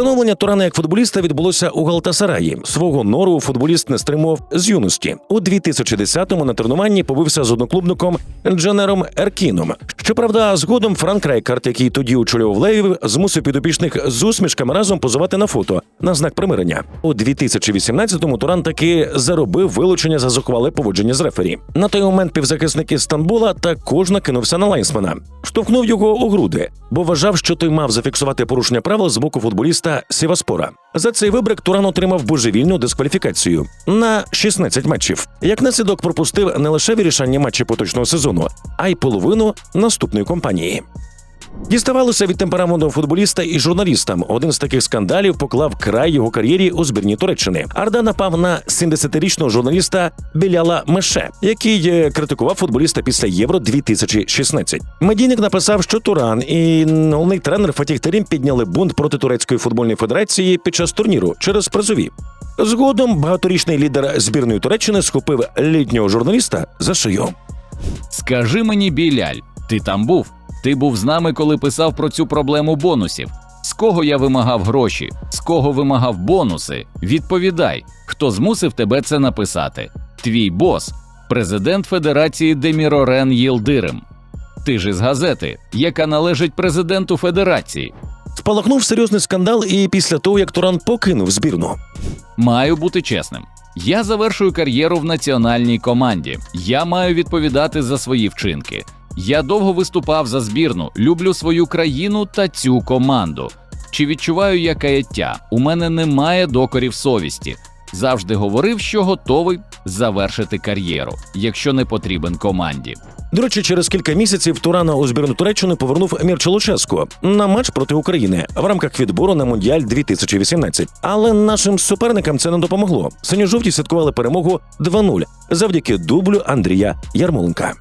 Становлення Турана як футболіста відбулося у Галтасараї. Свого нору футболіст не стримував з юності. У 2010-му на тренуванні побився з одноклубником Дженером Еркіном. Щоправда, згодом Франк Райкарт, який тоді очолював Леїв, змусив підопічних з усмішками разом позувати на фото на знак примирення. У 2018-му Туран таки заробив вилучення за зухвале поводження з рефері. На той момент півзахисник із Стамбула також накинувся на лайнсмена, штовхнув його у груди, бо вважав, що той мав зафіксувати порушення правил з боку футболіста Сіваспора. За цей вибрик Туран отримав божевільну дискваліфікацію на 16 матчів. Як наслідок пропустив не лише вирішання матчі поточного сезону, а й половину наступної кампанії. Діставалося від темпераменту футболіста і журналістам. Один з таких скандалів поклав край його кар'єрі у збірні Туреччини. Арда напав на 70-річного журналіста Біляла Меше, який е, критикував футболіста після Євро 2016. Медійник написав, що Туран і головний тренер Фатіх Терім підняли бунт проти турецької футбольної федерації під час турніру через призові. Згодом багаторічний лідер збірної Туреччини схопив літнього журналіста за шию. Скажи мені, Біляль, ти там був? Ти був з нами, коли писав про цю проблему бонусів. З кого я вимагав гроші? З кого вимагав бонуси? Відповідай, хто змусив тебе це написати? Твій бос, президент Федерації Демірорен Єлдирим. Ти ж із газети, яка належить президенту Федерації. Спалахнув серйозний скандал і після того, як Туран покинув збірну. Маю бути чесним. Я завершую кар'єру в національній команді. Я маю відповідати за свої вчинки. Я довго виступав за збірну, люблю свою країну та цю команду. Чи відчуваю я каяття? У мене немає докорів совісті. Завжди говорив, що готовий завершити кар'єру, якщо не потрібен команді. До речі, через кілька місяців Турана у збірну Туреччини повернув Мірча Луческо на матч проти України в рамках відбору на Мундіаль 2018. Але нашим суперникам це не допомогло. Синьо-жовті святкували перемогу 2-0 завдяки дублю Андрія Ярмоленка.